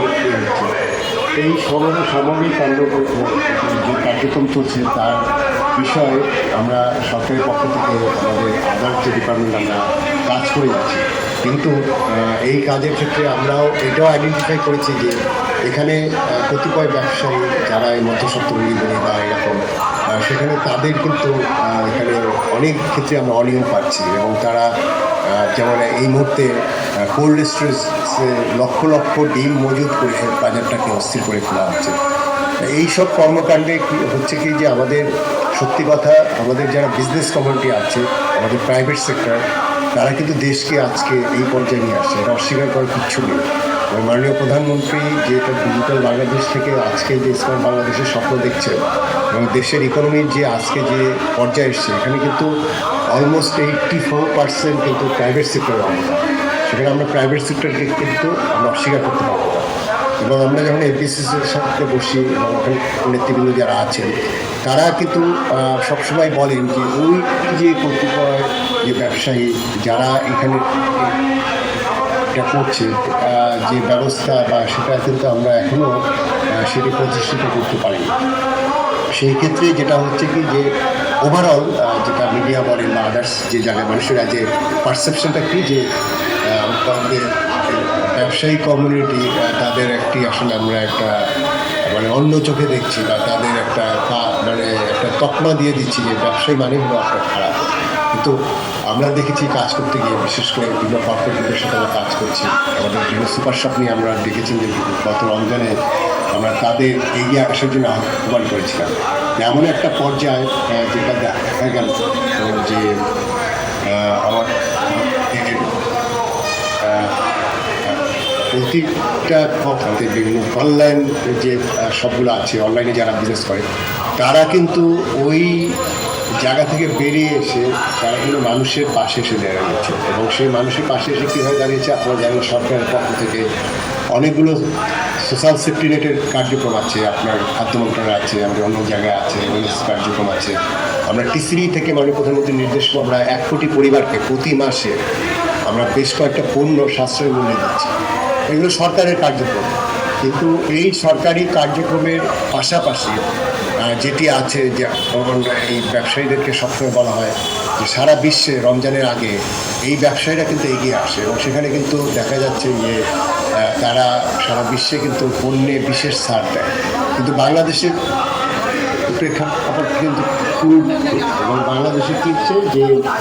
হচ্ছে এই সর্ব সামগ্রিক কাণ্ড যে কার্যক্রম চলছে তার বিষয়ে আমরা সরকারের পক্ষ থেকে আমাদের আদার যে ডিপার্টমেন্ট আমরা কাজ করে যাচ্ছি। কিন্তু এই কাজের ক্ষেত্রে আমরাও এটাও আইডেন্টিফাই করেছি যে এখানে কতিপয় ব্যবসায়ী যারা এই বলে বা এরকম সেখানে তাদের কিন্তু এখানে অনেক ক্ষেত্রে আমরা অনিয়ম পাচ্ছি এবং তারা যেমন এই মুহূর্তে কোল্ড স্টোরেজে লক্ষ লক্ষ ডিম মজুত করে বাজারটাকে অস্থির করে ফেলা হচ্ছে। এই সব কর্মকাণ্ডে কি হচ্ছে কি যে আমাদের, সত্যি কথা, আমাদের যারা বিজনেস কমিউনিটি আছে, আমাদের প্রাইভেট সেক্টর তারা কিন্তু দেশকে আজকে এই পর্যায়ে নিয়ে আসছে। এটা অস্বীকার করার কিচ্ছু নেই। এবং মাননীয় প্রধানমন্ত্রী যে এটা ডিজিটাল বাংলাদেশ থেকে আজকে যে স্মার্ট বাংলাদেশের স্বপ্ন দেখছে এবং দেশের ইকোনমির যে আজকে যে পর্যায়ে এসছে, এখানে কিন্তু অলমোস্ট এইটটি ফোর পার্সেন্ট কিন্তু প্রাইভেট সেক্টরের অবদান সেখানে আমরা প্রাইভেট সেক্টরকে কিন্তু আমরা অস্বীকার করতে পারব এবং আমরা যখন এপিসিসির সাথে বসি, এবং ওখানে নেতৃবৃন্দ যারা আছেন, তারা কিন্তু সবসময় বলেন যে ওই যে কতিপয় যে ব্যবসায়ী যারা এখানে এটা করছে যে ব্যবস্থা বা সেটা কিন্তু আমরা এখনও সেটি প্রতিষ্ঠিত করতে পারিনি। সেই ক্ষেত্রে যেটা হচ্ছে কি যে ওভারঅল যেটা মিডিয়া বলেন বা আদার্স যে জায়গায় মানুষেরা যে পারসেপশনটা কী যে ব্যবসায়ী কমিউনিটি তাদের একটি আসলে আমরা একটা মানে অন্য চোখে দেখছি বা তাদের একটা মানে একটা তকমা দিয়ে দিচ্ছি যে ব্যবসায়ী মানে হলো আপনার খারাপ। কিন্তু আমরা দেখেছি কাজ করতে গিয়ে, বিশেষ করে বিভিন্ন কর্পোরেটের সাথে আমরা কাজ করছি। আমাদের বিভিন্ন সুপার শপ নিয়ে আমরা দেখেছি যে গত রমজানে আমরা তাদের এগিয়ে আসার জন্য আহ্বান করেছিলাম। এমন একটা পর্যায়ে যেটা দেখা গেল, যে প্রতিটা আমাদের বিভিন্ন অনলাইন যে সবগুলো আছে অনলাইনে যারা বিজনেস করে, তারা কিন্তু ওই জায়গা থেকে বেরিয়ে এসে তারা কিন্তু মানুষের পাশে এসে দাঁড়িয়েছে এবং সেই মানুষের পাশে এসে কীভাবে দাঁড়িয়েছে আপনারা জানেন, সরকারের পক্ষ থেকে অনেকগুলো সোশ্যাল সেফটি নেটের কার্যক্রম আছে, আপনার খাদ্য মন্ত্রণালয় আছে আমাদের অন্য জায়গায় আছে ওয়েলনেস কার্যক্রম আছে। আমরা টিসিরি থেকে মাননীয় প্রধানমন্ত্রীর নির্দেশ আমরা এক কোটি পরিবারকে প্রতি মাসে আমরা বেশ কয়েকটা পণ্য সাশ্রয় মূল্যে দিচ্ছি। এগুলো সরকারের কার্যক্রম। কিন্তু এই সরকারি কার্যক্রমের পাশাপাশি যেটি আছে যে এই ব্যবসায়ীদেরকে সবসময় বলা হয়, যে সারা বিশ্বে রমজানের আগে এই ব্যবসায়ীরা কিন্তু এগিয়ে আসে এবং সেখানে কিন্তু দেখা যাচ্ছে যে তারা সারা বিশ্বে কিন্তু পণ্যে বিশেষ ছাড় দেয়। কিন্তু বাংলাদেশের প্রেক্ষাপট কিন্তু এবং বাংলাদেশে কি হচ্ছে যে